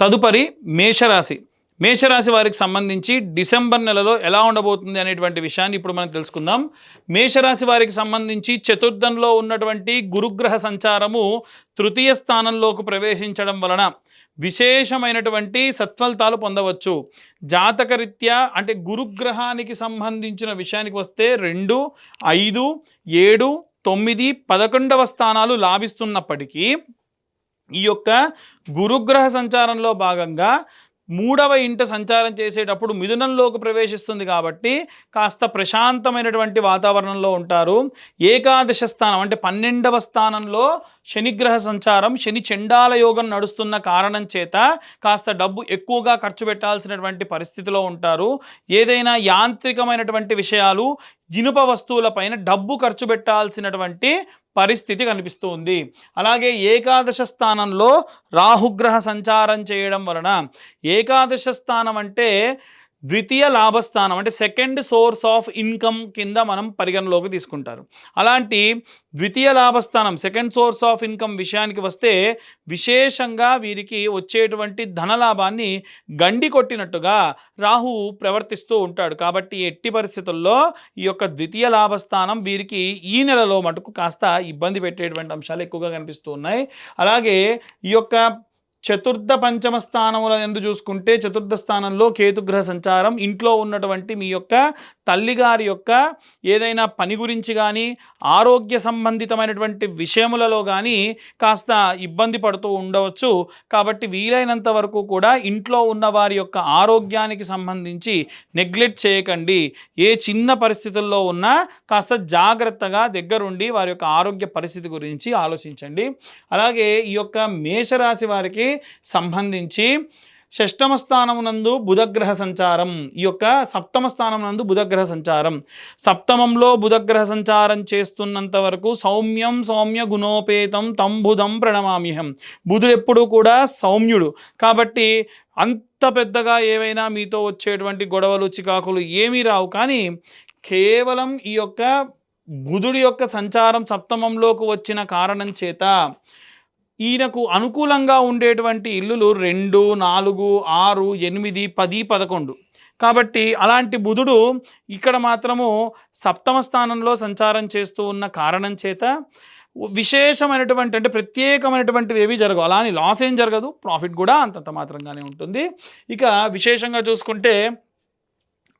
తదుపరి మేషరాశి. మేషరాశి వారికి సంబంధించి డిసెంబర్ నెలలో ఎలా ఉండబోతుంది అనేటువంటి విషయాన్ని ఇప్పుడు మనం తెలుసుకుందాం. మేషరాశి వారికి సంబంధించి చతుర్థంలో ఉన్నటువంటి గురుగ్రహ సంచారము తృతీయ స్థానంలోకి ప్రవేశించడం వలన విశేషమైనటువంటి సత్ఫలితాలు పొందవచ్చు. జాతకరీత్యా అంటే గురుగ్రహానికి సంబంధించిన విషయానికి వస్తే రెండు ఐదు ఏడు తొమ్మిది పదకొండవ స్థానాలు లాభిస్తున్నప్పటికీ ఈ యొక్క గురుగ్రహ సంచారంలో భాగంగా మూడవ ఇంట సంచారం చేసేటప్పుడు మిథునంలోకి ప్రవేశిస్తుంది కాబట్టి కాస్త ప్రశాంతమైనటువంటి వాతావరణంలో ఉంటారు. ఏకాదశ స్థానం అంటే పన్నెండవ స్థానంలో శనిగ్రహ సంచారం శని చండాల యోగం నడుస్తున్న కారణం చేత కాస్త డబ్బు ఎక్కువగా ఖర్చు పెట్టాల్సినటువంటి పరిస్థితిలో ఉంటారు. ఏదైనా యాంత్రికమైనటువంటి విషయాలు ఇనుప వస్తువులపైన డబ్బు ఖర్చు పెట్టాల్సినటువంటి పరిస్థితి కనిపిస్తుంది. అలాగే ఏకాదశ స్థానంలో రాహుగ్రహ సంచారం చేయడం వలన ఏకాదశ స్థానం అంటే ద్వితీయ లాభస్థానం అంటే సెకండ్ సోర్స్ ఆఫ్ ఇన్కమ్ కింద మనం పరిగణలోకి తీసుకుంటారు. అలాంటి ద్వితీయ లాభస్థానం సెకండ్ సోర్స్ ఆఫ్ ఇన్కమ్ విషయానికి వస్తే విశేషంగా వీరికి వచ్చేటువంటి ధనలాభాన్ని గండి కొట్టినట్టుగా రాహు ప్రవర్తిస్తూ ఉంటాడు. కాబట్టి ఎట్టి పరిస్థితుల్లో ఈ యొక్క ద్వితీయ లాభస్థానం వీరికి ఈ నెలలో మటుకు కాస్త ఇబ్బంది పెట్టేటువంటి అంశాలు ఎక్కువగా కనిపిస్తూ ఉన్నాయి. అలాగే ఈ యొక్క చతుర్థ పంచమ స్థానముల ఎందు చూసుకుంటే చతుర్థ స్థానంలో కేతుగ్రహ సంచారం ఇంట్లో ఉన్నటువంటి మీ యొక్క తల్లిగారి యొక్క ఏదైనా పని గురించి కానీ ఆరోగ్య సంబంధితమైనటువంటి విషయములలో కానీ కాస్త ఇబ్బంది పడుతూ ఉండవచ్చు. కాబట్టి వీలైనంత వరకు కూడా ఇంట్లో ఉన్న వారి యొక్క ఆరోగ్యానికి సంబంధించి నెగ్లెక్ట్ చేయకండి. ఏ చిన్న పరిస్థితుల్లో ఉన్నా కాస్త జాగ్రత్తగా దగ్గరుండి వారి యొక్క ఆరోగ్య పరిస్థితి గురించి ఆలోచించండి. అలాగే ఈ యొక్క మేషరాశి వారికి సంబంధించి షష్టమ స్థానమునందు బుధగ్రహ సంచారం. ఈ యొక్క సప్తమ స్థానమునందు బుధగ్రహ సంచారం. సప్తమంలో బుధగ్రహ సంచారం చేస్తున్నంత వరకు సౌమ్యం సౌమ్య గుణోపేతం తంబుధం ప్రణమామ్యహం. బుధుడు ఎప్పుడు కూడా సౌమ్యుడు. కాబట్టి అంత పెద్దగా ఏవైనా మీతో వచ్చేటువంటి గొడవలు చికాకులు ఏమీ రావు. కానీ కేవలం ఈ యొక్క బుధుడి యొక్క సంచారం సప్తమంలోకి వచ్చిన కారణం చేత ఈయనకు అనుకూలంగా ఉండేటువంటి ఇల్లులు రెండు నాలుగు ఆరు ఎనిమిది పది పదకొండు. కాబట్టి అలాంటి బుధుడు ఇక్కడ మాత్రము సప్తమ స్థానంలో సంచారం చేస్తూ ఉన్న కారణం చేత విశేషమైనటువంటి అంటే ప్రత్యేకమైనటువంటివి ఏవి జరగవు. అలా అని లాస్ ఏం జరగదు. ప్రాఫిట్ కూడా అంతంత మాత్రంగానే ఉంటుంది. ఇక విశేషంగా చూసుకుంటే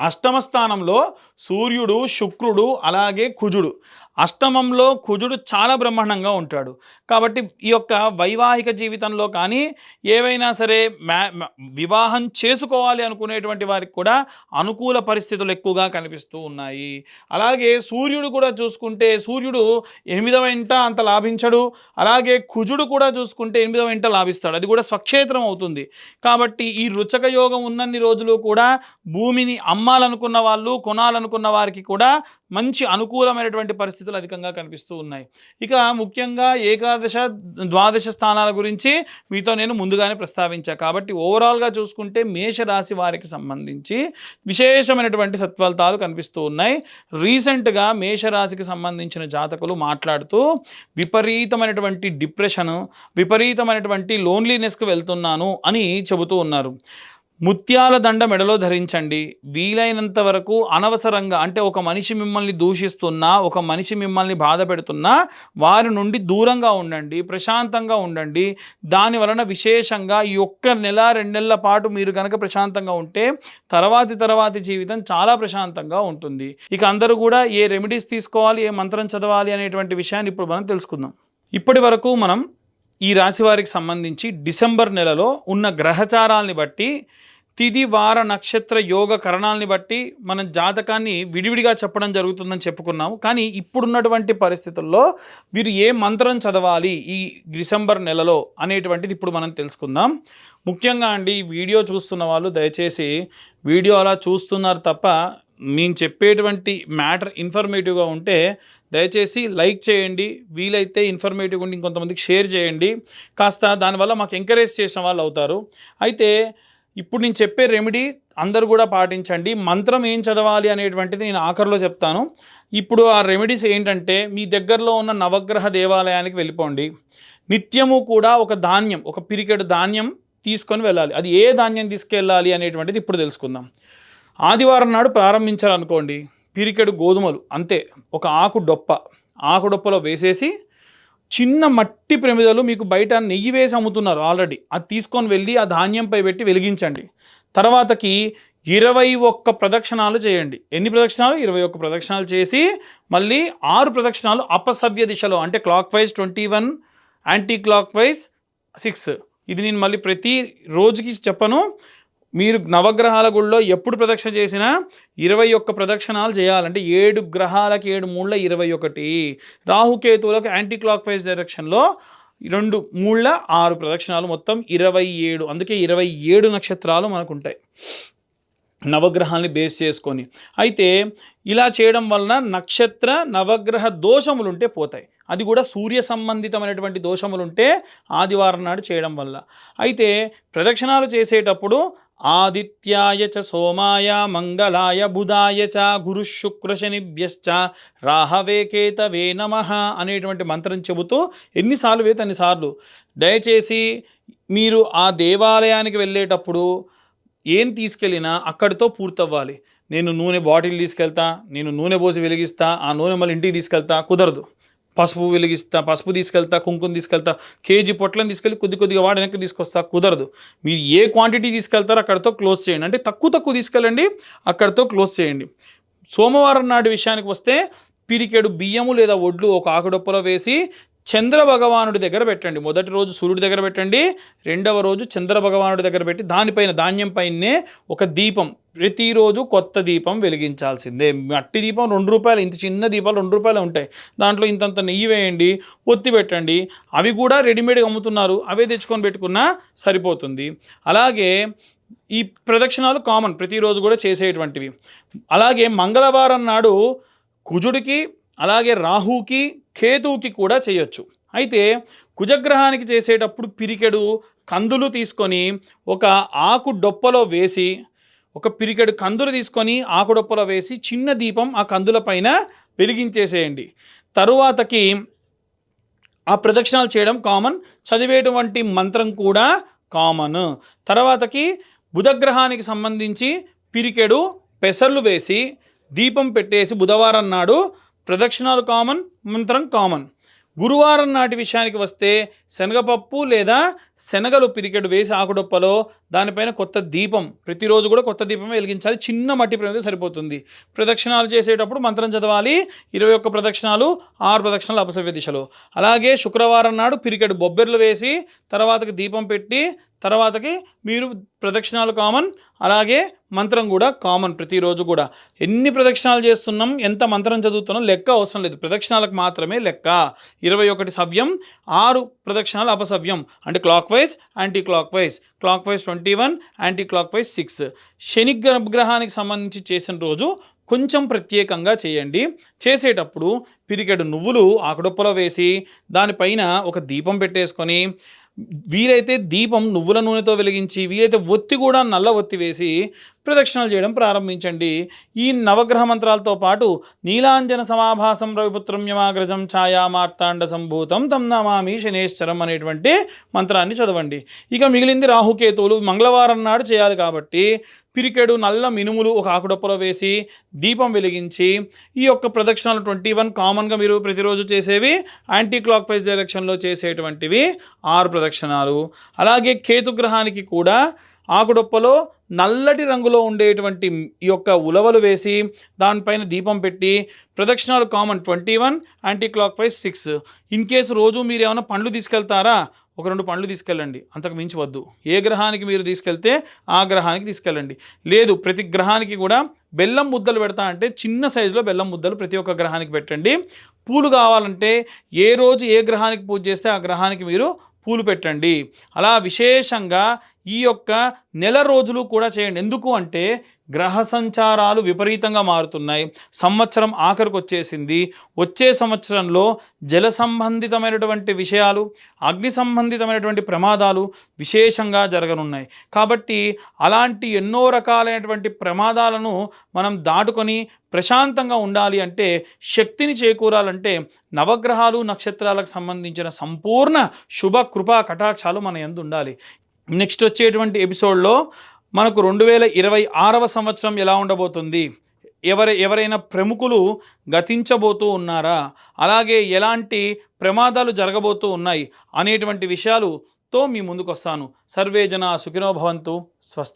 అష్టమ స్థానంలో సూర్యుడు శుక్రుడు అలాగే కుజుడు. అష్టమంలో కుజుడు చాలా బ్రహ్మాండంగా ఉంటాడు. కాబట్టి ఈ యొక్క వైవాహిక జీవితంలో కానీ ఏవైనా సరే మ్యా వివాహం చేసుకోవాలి అనుకునేటువంటి వారికి కూడా అనుకూల పరిస్థితులు ఎక్కువగా కనిపిస్తూ ఉన్నాయి. అలాగే సూర్యుడు కూడా చూసుకుంటే సూర్యుడు ఎనిమిదవ ఇంట అంత లాభించడు. అలాగే కుజుడు కూడా చూసుకుంటే ఎనిమిదవ ఇంట లాభిస్తాడు. అది కూడా స్వక్షేత్రం అవుతుంది. కాబట్టి ఈ రుచక యోగం ఉన్నన్ని రోజులు కూడా భూమిని అమ్మాలనుకున్న వాళ్ళు కొనాలనుకున్న వారికి కూడా మంచి అనుకూలమైనటువంటి పరిస్థితులు అధికంగా కనిపిస్తూ ఉన్నాయి. ఇక ముఖ్యంగా ఏకాదశ ద్వాదశ స్థానాల గురించి మీతో నేను ముందుగానే ప్రస్తావించా. కాబట్టి ఓవరాల్గా చూసుకుంటే మేషరాశి వారికి సంబంధించి విశేషమైనటువంటి సత్ఫలితాలు కనిపిస్తూ ఉన్నాయి. రీసెంట్గా మేషరాశికి సంబంధించిన జాతకులు మాట్లాడుతూ విపరీతమైనటువంటి డిప్రెషన్ విపరీతమైనటువంటి లోన్లీనెస్కి వెళ్తున్నాను అని చెబుతూ ఉన్నారు. ముత్యాల దండ మెడలో ధరించండి. వీలైనంత వరకు అనవసరంగా అంటే ఒక మనిషి మిమ్మల్ని దూషిస్తున్నా ఒక మనిషి మిమ్మల్ని బాధ పెడుతున్నా వారి నుండి దూరంగా ఉండండి ప్రశాంతంగా ఉండండి. దాని వలన విశేషంగా ఈ ఒక్క నెల రెండు నెలల పాటు మీరు కనుక ప్రశాంతంగా ఉంటే తర్వాతి తర్వాతి జీవితం చాలా ప్రశాంతంగా ఉంటుంది. ఇక అందరూ కూడా ఏ రెమెడీస్ తీసుకోవాలి ఏ మంత్రం చదవాలి అనేటువంటి విషయాన్ని ఇప్పుడు మనం తెలుసుకుందాం. ఇప్పటి వరకు మనం ఈ రాశి వారికి సంబంధించి డిసెంబర్ నెలలో ఉన్న గ్రహచారాల్ని బట్టి తిది వార నక్షత్ర యోగ కరణాలని బట్టి మనం జాతకాన్ని విడివిడిగా చెప్పడం జరుగుతుందని చెప్పుకున్నాము. కానీ ఇప్పుడున్నటువంటి పరిస్థితుల్లో వీరు ఏ మంత్రం చదవాలి ఈ డిసెంబర్ నెలలో అనేటువంటిది ఇప్పుడు మనం తెలుసుకుందాం. ముఖ్యంగా అండి వీడియో చూస్తున్న వాళ్ళు దయచేసి వీడియో అలా చూస్తున్నారు తప్ప మేము చెప్పేటువంటి మ్యాటర్ ఇన్ఫర్మేటివ్గా ఉంటే దయచేసి లైక్ చేయండి వీలైతే ఇన్ఫర్మేటివ్ ఉండి ఇంకొంతమందికి షేర్ చేయండి. కాస్త దానివల్ల మాకు ఎంకరేజ్ చేసిన వాళ్ళు అవుతారు. అయితే ఇప్పుడు నేను చెప్పే రెమెడీ అందరూ కూడా పాటించండి. మంత్రం ఏం చదవాలి అనేటువంటిది నేను ఆఖరిలో చెప్తాను. ఇప్పుడు ఆ రెమెడీస్ ఏంటంటే మీ దగ్గరలో ఉన్న నవగ్రహ దేవాలయానికి వెళ్ళిపోండి. నిత్యము కూడా ఒక ధాన్యం ఒక పిరికెడు ధాన్యం తీసుకొని వెళ్ళాలి. అది ఏ ధాన్యం తీసుకెళ్ళాలి అనేటువంటిది ఇప్పుడు తెలుసుకుందాం. ఆదివారం నాడు ప్రారంభించాలనుకోండి పిరికెడు గోధుమలు అంతే ఒక ఆకు డొప్ప. ఆకు డొప్పలో వేసేసి చిన్న మట్టి ప్రమిదలు మీకు బయట నెయ్యి వేసి అమ్ముతున్నారు ఆల్రెడీ. అది తీసుకొని వెళ్ళి ఆ ధాన్యంపై పెట్టి వెలిగించండి. తర్వాతకి ఇరవై ఒక్క ప్రదక్షిణాలు చేయండి. ఎన్ని ప్రదక్షిణాలు? ఇరవై ఒక్క ప్రదక్షిణాలు చేసి మళ్ళీ ఆరు ప్రదక్షిణాలు అపసవ్య దిశలో అంటే clockwise twenty one anti clockwise six. ఇది నేను మళ్ళీ ప్రతి రోజుకి చెప్పను. మీరు నవగ్రహాల గుళ్ళో ఎప్పుడు ప్రదక్షిణ చేసినా ఇరవై ఒక్క ప్రదక్షిణాలు చేయాలంటే ఏడు గ్రహాలకి ఏడు మూళ్ళ ఇరవై ఒకటి. రాహుకేతువులకు యాంటీ క్లాక్ వైజ్ డైరెక్షన్లో రెండు మూళ్ళ ఆరు ప్రదక్షిణాలు మొత్తం ఇరవై ఏడు. అందుకే ఇరవై ఏడు నక్షత్రాలు మనకు ఉంటాయి నవగ్రహాల్ని బేస్ చేసుకొని. అయితే ఇలా చేయడం వలన నక్షత్ర నవగ్రహ దోషములుంటే పోతాయి. అది కూడా సూర్య సంబంధితమైనటువంటి దోషములుంటే ఆదివారం నాడు చేయడం వల్ల. అయితే ప్రదక్షిణాలు చేసేటప్పుడు ఆదిత్యాయ చ సోమాయ మంగళాయ బుధాయ చ గురు శుక్ర రాహవే కేతవే నమ అనేటువంటి మంత్రం చెబుతూ ఎన్నిసార్లు వేత అన్నిసార్లు దయచేసి మీరు ఆ దేవాలయానికి వెళ్ళేటప్పుడు ఏం తీసుకెళ్ళినా అక్కడితో పూర్తవ్వాలి. నేను నూనె బాటిల్ తీసుకెళ్తా నేను నూనె పోసి వెలిగిస్తా ఆ నూనె మళ్ళీ ఇంటికి తీసుకెళ్తా కుదరదు. పసుపు వెలిగిస్తా పసుపు తీసుకెళ్తా కుంకుమ తీసుకెళ్తా కేజీ పొట్లను తీసుకెళ్ళి కొద్ది కొద్దిగా వాడి వెనక్కి తీసుకొస్తా కుదరదు. మీరు ఏ క్వాంటిటీ తీసుకెళ్తారో అక్కడితో క్లోజ్ చేయండి. అంటే తక్కువ తక్కువ తీసుకెళ్ళండి అక్కడితో క్లోజ్ చేయండి. సోమవారం నాటి విషయానికి వస్తే పిరికెడు బియ్యము లేదా ఒడ్లు ఒక ఆకుడొప్పలో వేసి చంద్ర భగవానుడి దగ్గర పెట్టండి. మొదటి రోజు సూర్యుడి దగ్గర పెట్టండి రెండవ రోజు చంద్ర భగవానుడి దగ్గర పెట్టి దానిపైన ధాన్యం పైనే ఒక దీపం ప్రతిరోజు కొత్త దీపం వెలిగించాల్సిందే. మట్టి దీపం రెండు రూపాయలు ఇంత చిన్న దీపాలు రెండు రూపాయలు ఉంటాయి. దాంట్లో ఇంతంత నెయ్యి వేయండి ఒత్తి పెట్టండి అవి కూడా రెడీమేడ్గా అమ్ముతున్నారు. అవే తెచ్చుకొని పెట్టుకున్నా సరిపోతుంది. అలాగే ఈ ప్రదక్షిణాలు కామన్ ప్రతిరోజు కూడా చేసేటువంటివి. అలాగే మంగళవారం నాడు కుజుడికి అలాగే రాహుకి కేతువుకి కూడా చేయొచ్చు. అయితే కుజగ్రహానికి చేసేటప్పుడు పిరికెడు కందులు తీసుకొని ఒక ఆకు డొప్పలో వేసి ఒక పిరికెడు కందులు తీసుకొని ఆకుడొప్పలో వేసి చిన్న దీపం ఆ కందుల పైన వెలిగించేసేయండి. తరువాతకి ఆ ప్రదక్షిణాలు చేయడం కామన్ చదివేటువంటి మంత్రం కూడా కామన్. తర్వాతకి బుధగ్రహానికి సంబంధించి పిరికెడు పెసర్లు వేసి దీపం పెట్టేసి బుధవారం నాడు ప్రదక్షిణాలు కామన్ మంత్రం కామన్. గురువారం నాటి విషయానికి వస్తే శనగపప్పు లేదా శనగలు పిరికెడు వేసి ఆకుడొప్పలో దానిపైన కొత్త దీపం ప్రతిరోజు కూడా కొత్త దీపం వెలిగించాలి. చిన్న మట్టి ప్రమిద సరిపోతుంది. ప్రదక్షిణాలు చేసేటప్పుడు మంత్రం చదవాలి. ఇరవై ఒక్క ప్రదక్షిణాలు ఆరు ప్రదక్షిణాలు అపసవ్య దిశలో. అలాగే శుక్రవారం నాడు పిరికెడు బొబ్బెర్లు వేసి తర్వాతకి దీపం పెట్టి తర్వాతకి మీరు ప్రదక్షిణాలు కామన్ అలాగే మంత్రం కూడా కామన్ ప్రతిరోజు కూడా. ఎన్ని ప్రదక్షిణాలు చేస్తున్నాం ఎంత మంత్రం చదువుతున్నాం లెక్క అవసరం లేదు. ప్రదక్షిణాలకు మాత్రమే లెక్క. ఇరవై ఒకటి సవ్యం ఆరు ప్రదక్షిణాలు అపసవ్యం. అంటే clockwise anti clockwise clockwise twenty one anti clockwise six. శని గ్రహానికి సంబంధించి చేసిన రోజు కొంచెం ప్రత్యేకంగా చేయండి. చేసేటప్పుడు పిరికెడు నువ్వులు ఆకుడొప్పలో వేసి దానిపైన ఒక దీపం పెట్టేసుకొని వీరైతే దీపం నువ్వుల నూనెతో వెలిగించి వీరైతే ఒత్తి కూడా నల్ల ఒత్తి వేసి ప్రదక్షిణలు చేయడం ప్రారంభించండి. ఈ నవగ్రహ మంత్రాలతో పాటు నీలాంజన సమాభాసం రవిపుత్రం యమాగ్రజం ఛాయా మార్తాండ సంభూతం తమ్ నమామి శనేశ్వరం అనేటువంటి మంత్రాన్ని చదవండి. ఇక మిగిలింది రాహుకేతువులు మంగళవారం నాడు చేయాలి కాబట్టి పిరికెడు నల్ల మినుములు ఒక ఆకుడొప్పలో వేసి దీపం వెలిగించి ఈ యొక్క ప్రదక్షిణలు ట్వంటీ వన్ కామన్గా మీరు ప్రతిరోజు చేసేవి యాంటీ క్లాక్ వైజ్ డైరెక్షన్లో చేసేటువంటివి ఆరు ప్రదక్షిణాలు. అలాగే కేతుగ్రహానికి కూడా ఆకుడొప్పలో నల్లటి రంగులో ఉండేటువంటి ఈ యొక్క ఉలవలు వేసి దానిపైన దీపం పెట్టి ప్రదక్షిణాలు common twenty one anti clockwise six in case రోజు మీరు ఏమైనా పండ్లు తీసుకెళ్తారా? ఒక రెండు పండ్లు తీసుకెళ్ళండి. అంతకు మించి వద్దు. ఏ గ్రహానికి మీరు తీసుకెళ్తే ఆ గ్రహానికి తీసుకెళ్ళండి. లేదు ప్రతి గ్రహానికి కూడా బెల్లం ముద్దలు పెడతా అంటే చిన్న సైజులో బెల్లం ముద్దలు ప్రతి ఒక్క గ్రహానికి పెట్టండి. పూలు కావాలంటే ఏ రోజు ఏ గ్రహానికి పూజ చేస్తే ఆ గ్రహానికి మీరు పూలు పెట్టండి. అలా విశేషంగా ఈ యొక్క నెల రోజులు కూడా చేయండి. ఎందుకు అంటే గ్రహ సంచారాలు విపరీతంగా మారుతున్నాయి. సంవత్సరం ఆఖరికి వచ్చేసింది వచ్చే సంవత్సరంలో జల సంబంధితమైనటువంటి విషయాలు అగ్ని సంబంధితమైనటువంటి ప్రమాదాలు విశేషంగా జరగనున్నాయి. కాబట్టి అలాంటి ఎన్నో రకాలైనటువంటి ప్రమాదాలను మనం దాటుకొని ప్రశాంతంగా ఉండాలి అంటే శక్తిని చేకూరాలంటే నవగ్రహాలు నక్షత్రాలకు సంబంధించిన సంపూర్ణ శుభ కృపా కటాక్షాలు మన ఎందు ఉండాలి నెక్స్ట్ వచ్చేటువంటి ఎపిసోడ్లో మనకు రెండు వేల ఇరవై ఆరవ సంవత్సరం ఎలా ఉండబోతుంది? ఎవరి ఎవరైనా ప్రముఖులు గతించబోతూ ఉన్నారా? అలాగే ఎలాంటి ప్రమాదాలు జరగబోతూ ఉన్నాయి? అనేటువంటి విషయాలుతో మీ ముందుకు వస్తాను సర్వే జన సుఖినో భవంతు. స్వస్తి.